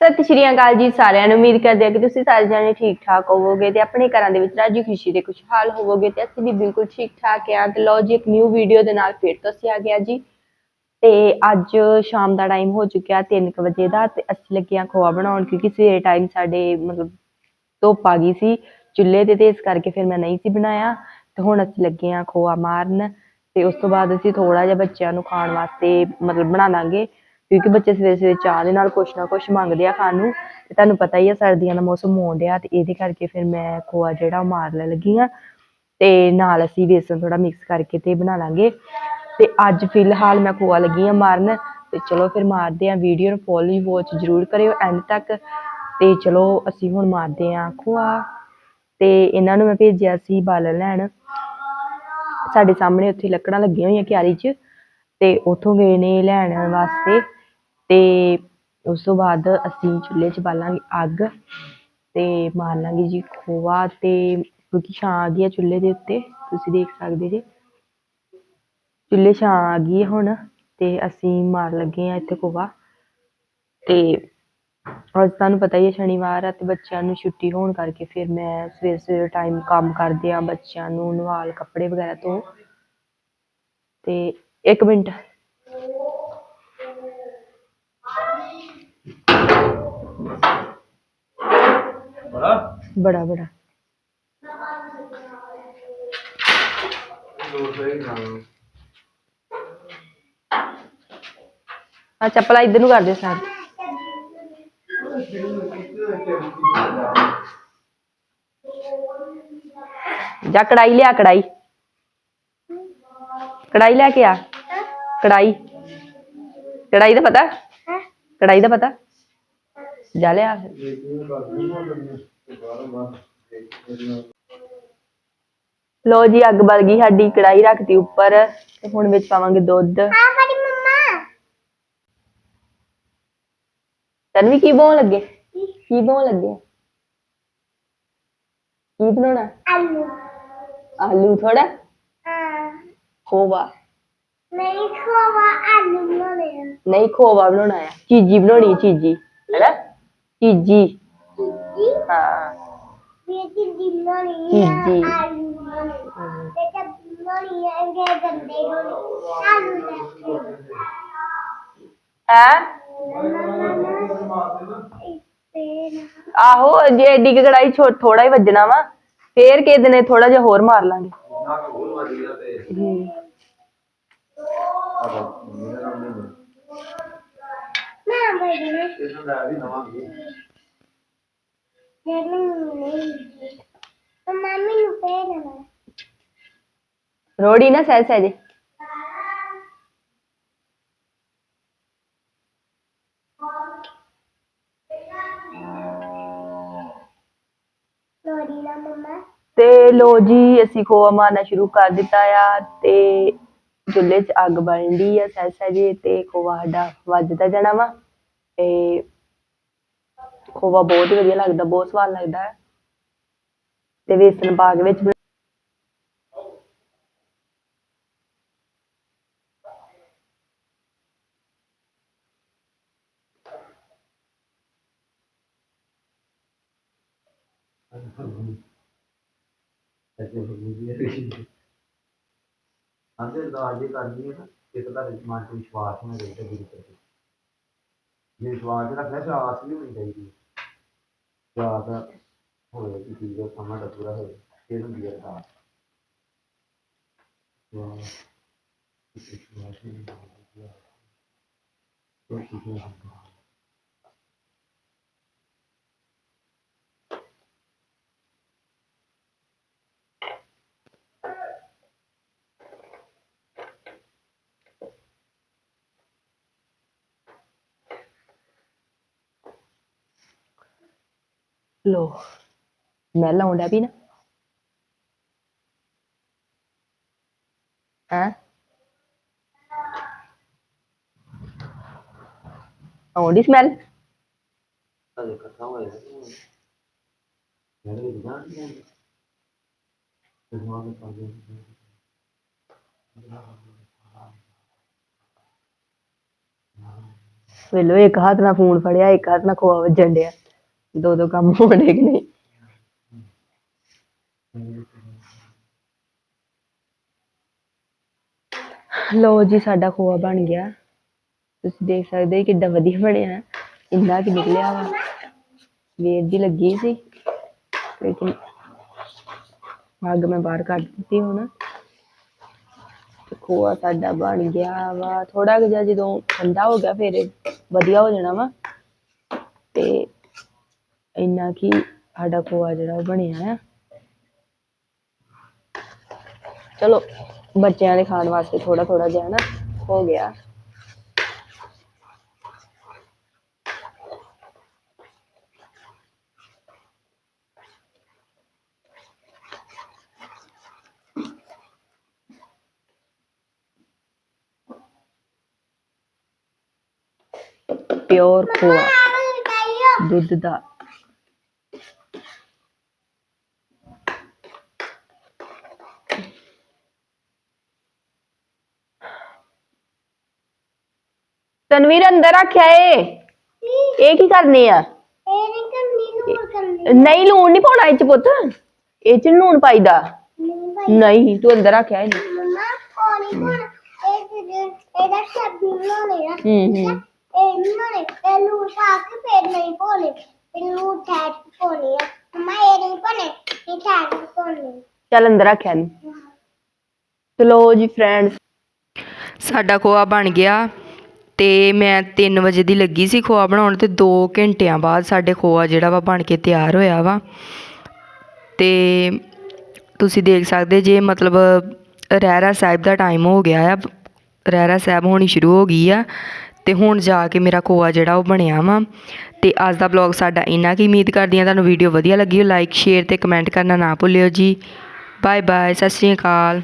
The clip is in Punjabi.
ਸਤਿ ਸ਼੍ਰੀ ਅਕਾਲ ਜੀ ਸਾਰਿਆਂ ਨੂੰ। ਉਮੀਦ ਕਰਦੇ ਹਾਂ ਕਿ ਤੁਸੀਂ ਸਾਰੇ ਜਣੇ ਠੀਕ ਠਾਕ ਹੋਵੋਗੇ ਤੇ ਆਪਣੇ ਘਰਾਂ ਦੇ ਵਿੱਚ ਰਾਜੀ ਖੁਸ਼ੀ ਦੇ ਖੁਸ਼ਹਾਲ ਹੋਵੋਗੇ ਤੇ ਅਸੀਂ ਵੀ ਬਿਲਕੁਲ ਠੀਕ ਠਾਕ ਹਾਂ। ਤੇ ਲਓ ਜੀ, ਇੱਕ ਨਿਊ ਵੀਡੀਓ ਦੇ ਨਾਲ ਫਿਰ ਤੋਂ ਅਸੀਂ ਆ ਗਿਆ ਜੀ। ਤੇ ਅੱਜ ਸ਼ਾਮ ਦਾ ਟਾਈਮ ਹੋ ਚੁੱਕਿਆ 3 ਵਜੇ ਦਾ ਤੇ ਅਸੀਂ ਲੱਗੇ ਹਾਂ ਖੋਆ ਬਣਾਉਣ ਕਿਉਂਕਿ ਸਵੇਰੇ ਟਾਈਮ ਸਾਡੇ ਮਤਲਬ ਧੁੱਪ ਆ ਗਈ ਸੀ ਚੁੱਲ੍ਹੇ ਤੇ ਤੇ ਇਸ ਕਰਕੇ ਫਿਰ ਮੈਂ ਨਹੀਂ ਸੀ ਬਣਾਇਆ। ਤੇ ਹੁਣ ਅਸੀਂ ਲੱਗੇ ਹਾਂ ਖੋਆ ਮਾਰਨ ਤੇ ਉਸ ਤੋਂ ਬਾਅਦ ਅਸੀਂ ਥੋੜਾ ਜਿਹਾ ਬੱਚਿਆਂ ਨੂੰ ਖਾਣ ਵਾਸਤੇ ਮਤਲਬ ਬਣਾ ਲਾਂਗੇ ਕਿਉਂਕਿ ਬੱਚੇ ਸਵੇਰੇ ਸਵੇਰੇ ਚਾਹ ਦੇ ਨਾਲ ਕੁਛ ਨਾ ਕੁਛ ਮੰਗਦੇ ਆ ਖਾਣ ਨੂੰ, ਤੇ ਤੁਹਾਨੂੰ ਪਤਾ ਹੀ ਆ ਸਰਦੀਆਂ ਦਾ ਮੌਸਮ ਹੋਣ ਡਿਆ, ਤੇ ਇਹਦੇ ਕਰਕੇ ਫਿਰ ਮੈਂ ਖੋਆ ਜਿਹੜਾ ਉਹ ਮਾਰ ਲੈ ਲੱਗੀ ਆ। ਤੇ ਨਾਲ ਅਸੀਂ ਬੇਸਨ ਥੋੜਾ ਮਿਕਸ ਕਰਕੇ ਤੇ ਬਣਾ ਲਾਂਗੇ। ਤੇ ਅੱਜ ਫਿਲਹਾਲ ਮੈਂ ਖੋਆ ਲੱਗੀ ਆ ਮਾਰਨ, ਤੇ ਚਲੋ ਫਿਰ ਮਾਰਦੇ ਆ ਵੀਡੀਓ ਨੂੰ ਫੁੱਲ ਵਾਚ ਜ਼ਰੂਰ ਕਰਿਓ ਐਂਡ ਤੱਕ। ਤੇ ਚਲੋ ਅਸੀਂ ਹੁਣ ਮਾਰਦੇ ਆ ਖੋਆ ਤੇ ਇਹਨਾਂ ਨੂੰ ਮੈਂ ਭੇਜਿਆ ਸੀ ਬਾਲਣ ਲੈਣ। ਸਾਡੇ ਸਾਹਮਣੇ ਉੱਥੇ ਲੱਕੜਾਂ ਲੱਗੀਆਂ ਹੋਈਆਂ ਕਿਆਰੀ 'ਚ, ਤੇ ਉੱਥੋਂ ਗਏ ਨੇ ਲੈਣ ਵਾਸਤੇ। ਤੇ ਉਸ ਤੋਂ ਬਾਅਦ ਅਸੀਂ ਚੁੱਲ੍ਹੇ 'ਚ ਬਾਲਾਂਗੇ ਅੱਗ ਤੇ ਮਾਰ ਲਾਂਗੇ ਜੀ ਖੋਆ ਤੇ ਕਿਉਂਕਿ ਛਾਂ ਆ ਗਈ ਹੈ ਚੁੱਲ੍ਹੇ ਦੇ ਉੱਤੇ, ਤੁਸੀਂ ਦੇਖ ਸਕਦੇ ਜੇ। ਚੁੱਲ੍ਹੇ ਛਾਂ ਆ ਗਈ ਹੈ ਹੁਣ ਤੇ ਅਸੀਂ ਮਾਰ ਲੱਗੇ ਹਾਂ ਇੱਥੇ ਖੋਆ ਤੇ ਅੱਜ ਤੁਹਾਨੂੰ ਪਤਾ ਹੀ ਹੈ ਸ਼ਨੀਵਾਰ ਆ ਅਤੇ ਬੱਚਿਆਂ ਨੂੰ ਛੁੱਟੀ ਹੋਣ ਕਰਕੇ ਫਿਰ ਮੈਂ ਸਵੇਰੇ ਸਵੇਰੇ ਟਾਈਮ ਕੰਮ ਕਰਦੇ ਆ ਬੱਚਿਆਂ ਨੂੰ ਨਵਾਲ ਕੱਪੜੇ ਵਗੈਰਾ ਤੋਂ ਤੇ ਇੱਕ ਮਿੰਟ। ਬੜਾ? ਬੜਾ ਬੜਾ। ਦੋ ਸਹੀ ਨਾ ਆ ਚੱਪਲਾਂ ਇੱਧਰ ਨੂੰ ਕਰ ਦਿਓ ਸਾਈਡ ਜਾ ਕੜਾਈ ਲਿਆ ਕੜਾਈ। ਕੜਾਈ ਲੈ ਕੇ ਆ। ਕੜਾਈ। ਕੜਾਈ ਦਾ ਪਤਾ? ਕੜਾਈ ਦਾ ਪਤਾ? ਜਾ ਲਿਆ। ਲੋ ਜੀ ਅੱਗ ਬਲ ਗਈ ਸਾਡੀ ਕੜਾਈ ਰੱਖਤੀ ਉੱਪਰ ਤੇ ਹੁਣ ਵਿੱਚ ਪਾਵਾਂਗੇ ਦੁੱਧ। ਤਨਵੀ ਕੀ ਬਣਾਉਣ ਲੱਗੇ? ਕੀ ਬਣਾਉਣ ਲੱਗੇ? ਕੀ ਬਣਾਉਣਾ? ਆਲੂ। ਆਲੂ ਥੋੜਾ ਹਾਂ। ਖੋਵਾ। ਨਹੀਂ ਖੋਵਾ ਆਲੂ ਬਣਾਉਣੇ ਆ। ਨਹੀਂ ਖੋਵਾ ਬਣਾਉਣਾ ਹੈ ਚੀਜੀ ਬਣਾਉਣੀ ਹੈ ਚੀਜੀ। ਹੈਨਾ? ਚੀਜੀ। ਚੀਜੀ? ਹਾਂ। ਆਲੂ ਗੰਦੇ ਆਲੂ ਲੈ ਕੇ। ਹੈ? ਆਹੋ ਜੇ ਏਡੀ ਕੁ ਕੜਾਈ ਥੋੜਾ ਹੀ ਵੱਜਣਾ ਵਾ ਫੇਰ ਕਿਸੇ ਦਿਨੇ ਥੋੜਾ ਜਿਹਾ ਹੋਰ ਮਾਰ ਲਾਂਗੇ। ਨਾ ਕੋ ਤੇ। ਆਹ ਮੇਰਾ ਨਾ ਬੜੀ ਵੀ ਨਵਾਂ ਮੰਮੀ ਨੂੰ ਪੇੜਨਾ ਰੋੜੀ ਨਾ ਸਹਿ ਸਹਿ ਜੇ ਲੋੜੀ ਨਾ ਮਮਾ ਤੇ ਲੋ ਜੀ, ਅਸੀਂ ਖੋਆ ਮਾਰਨਾ ਸ਼ੁਰੂ ਕਰ ਦਿੱਤਾ ਆ ਤੇ ਚੁੱਲ੍ਹੇ 'ਚ ਅੱਗ ਬਣਦੀ ਆ ਸਹਿ ਸਹਿ ਜੇ ਤੇ ਖੋਆ ਸਾਡਾ ਵੱਜਦਾ ਜਾਣਾ ਵਾ। ਤੇ ਖੋਆ ਬਹੁਤ ਹੀ ਵਧੀਆ ਲੱਗਦਾ, ਬਹੁਤ ਸਵਾਦ ਲੱਗਦਾ ਹੈ। ਤੇ ਵੇਸਣ ਪਾ ਕੇ ਵਿੱਚ ਅੰਦਰ ਦਾ ਅਜੇ ਹੈ ਨਾ, ਇੱਕ ਤਾਂ ਮਨ ਚ ਵਿਸ਼ਵਾਸ ਹੋਣਾ ਚਾਹੀਦਾ ਗੁਰੂ ਪ੍ਰਤੀ ਵਿਸ਼ਵਾਸ ਰੱਖਿਆ ਤਾਂ ਆਸ ਵੀ ਹੋਣੀ ਚਾਹੀਦੀ ਹੈ। ਆਸ ਹੋਵੇ ਕਿ ਚੀਜ਼ ਦਾ ਸਮਾਂ ਦਾ ਪੂਰਾ ਹੋਵੇ ਫਿਰ ਹੁੰਦੀ ਹੈ ਅਰਦਾਸ ਵਾਹ। ਵਿਸ਼ਵਾਸ ਨਹੀਂ ਹੁੰਦਾ ਕੋਈ ਲੋ ਮੈਂ ਲਾਉਂਦਾ ਵੀ ਨਾ। ਹੈ? ਆਉਂਦੀ ਸਮੈਲ ਅਜੇ ਇਕੱਠਾ ਹੋਇਆ ਨਹੀਂ ਆਉਂਦੀ ਵੇਲੋ ਇੱਕ ਹੱਥ ਨਾਲ ਫੋਨ ਫੜਿਆ ਇੱਕ ਹੱਥ ਨਾਲ ਖੋਆ ਵੱਜਣ ਡਿਆ। ਦੋ ਦੋ ਕੰਮ ਹੋਣ ਡੇ ਕਿ ਨਹੀਂ? ਲੋ ਜੀ, ਸਾਡਾ ਖੋਆ ਬਣ ਗਿਆ। ਤੁਸੀਂ ਦੇਖ ਸਕਦੇ ਹੋ ਕਿੱਡਾ ਵਧੀਆ ਬਣਿਆ ਇੰਨਾ ਕਿ ਨਿਕਲਿਆ ਵਾ। ਵੇਰ ਦੀ ਲੱਗੀ ਸੀ, ਲੇਕਿਨ ਅੱਗ ਮੈਂ ਬਾਹਰ ਕੱਢ ਦਿੱਤੀ ਹੁਣ। ਖੋਆ ਸਾਡਾ ਬਣ ਗਿਆ ਵਾ। ਥੋੜਾ ਜਿਹਾ ਜਦੋਂ ਠੰਡਾ ਹੋ ਗਿਆ, ਫਿਰ ਵਧੀਆ ਹੋ ਜਾਣਾ ਵਾ। ਤੇ ਇੰਨਾ ਕਿ ਸਾਡਾ ਖੋਆ ਜਿਹੜਾ ਉਹ ਬਣਿਆ ਆ। ਚਲੋ, ਬੱਚਿਆਂ ਦੇ ਖਾਣ ਵਾਸਤੇ ਥੋੜਾ ਥੋੜਾ ਜਿਹਾ ਨਾ ਹੋ ਗਿਆ। ਪਿਓਰ ਖੋਆ ਦੁੱਧ ਦਾ ਤਨਵੀਰ ਅੰਦਰ ਰੱਖਿਆ ਏ। ਇਹ ਕੀ ਕਰਨੇ ਆ? ਇਹ ਨਹੀਂ ਕਰਨੀ ਨੂੰ ਕਰਨੀ। ਨਹੀਂ ਲੂਣ ਨਹੀਂ ਪਾਉਣਾ ਇਹ ਚ ਪੁੱਤ। ਇਹ ਚ ਲੂਣ ਪਾਈਦਾ। ਨਹੀਂ ਭਾਈ ਨਹੀਂ ਤੂੰ ਅੰਦਰ ਰੱਖਿਆ ਇਹਨੂੰ। ਮਮਾ ਪਾਣੀ ਕੋਣ ਇਹ ਜਿਹੜੇ ਇਹਦਾ ਸਬਜ਼ੀ ਬਣਾਉਣੀ ਆ ਹੂੰ ਹੂੰ। ਇਹ ਬਣਾਉਣੇ। ਇਹ ਲੂਣ ਪਾ ਕੇ ਫੇਰ ਨਹੀਂ ਪਾਉਣੇ। ਇਹ ਲੂਣ ਠਹਿਰ ਕੇ ਪਾਉਣੀ ਆ। ਮਮਾ ਇਹ ਨਹੀਂ ਪਾਉਣੇ ਇਹ ਠਹਿਰ ਕੇ ਪਾਉਣੇ ਚੱਲ ਅੰਦਰ ਰੱਖਿਆ ਇਹਨੂੰ। ਚਲੋ ਜੀ ਫਰੈਂਡਸ ਸਾਡਾ ਖੋਆ ਬਣ ਗਿਆ। ਅਤੇ ਮੈਂ ਤਿੰਨ ਵਜੇ ਦੀ ਲੱਗੀ ਸੀ ਖੋਆ ਬਣਾਉਣ ਅਤੇ ਦੋ ਘੰਟਿਆਂ ਬਾਅਦ ਸਾਡੇ ਖੋਆ ਜਿਹੜਾ ਵਾ ਬਣ ਕੇ ਤਿਆਰ ਹੋਇਆ ਵਾ। ਅਤੇ ਤੁਸੀਂ ਦੇਖ ਸਕਦੇ ਜੇ ਮਤਲਬ ਰਹਿਰਾ ਸਾਹਿਬ ਦਾ ਟਾਈਮ ਹੋ ਗਿਆ ਆ, ਰਹਿਰਾ ਸਾਹਿਬ ਹੋਣੀ ਸ਼ੁਰੂ ਹੋ ਗਈ ਆ ਤੇ ਹੁਣ ਜਾ ਕੇ ਮੇਰਾ ਖੋਆ ਜਿਹੜਾ ਉਹ ਬਣਿਆ ਵਾ। ਤੇ ਅੱਜ ਦਾ ਵਲੌਗ ਸਾਡਾ ਇੰਨਾ ਕੀ, ਉਮੀਦ ਕਰਦੀ ਹਾਂ ਤੁਹਾਨੂੰ ਵੀਡੀਓ ਵਧੀਆ ਲੱਗੀ ਹੋ ਲਾਈਕ ਸ਼ੇਅਰ ਤੇ ਕਮੈਂਟ ਕਰਨਾ ਨਾ ਭੁੱਲਿਓ ਜੀ। ਬਾਏ ਬਾਏ ਸਤਿ ਸ਼੍ਰੀ ਅਕਾਲ।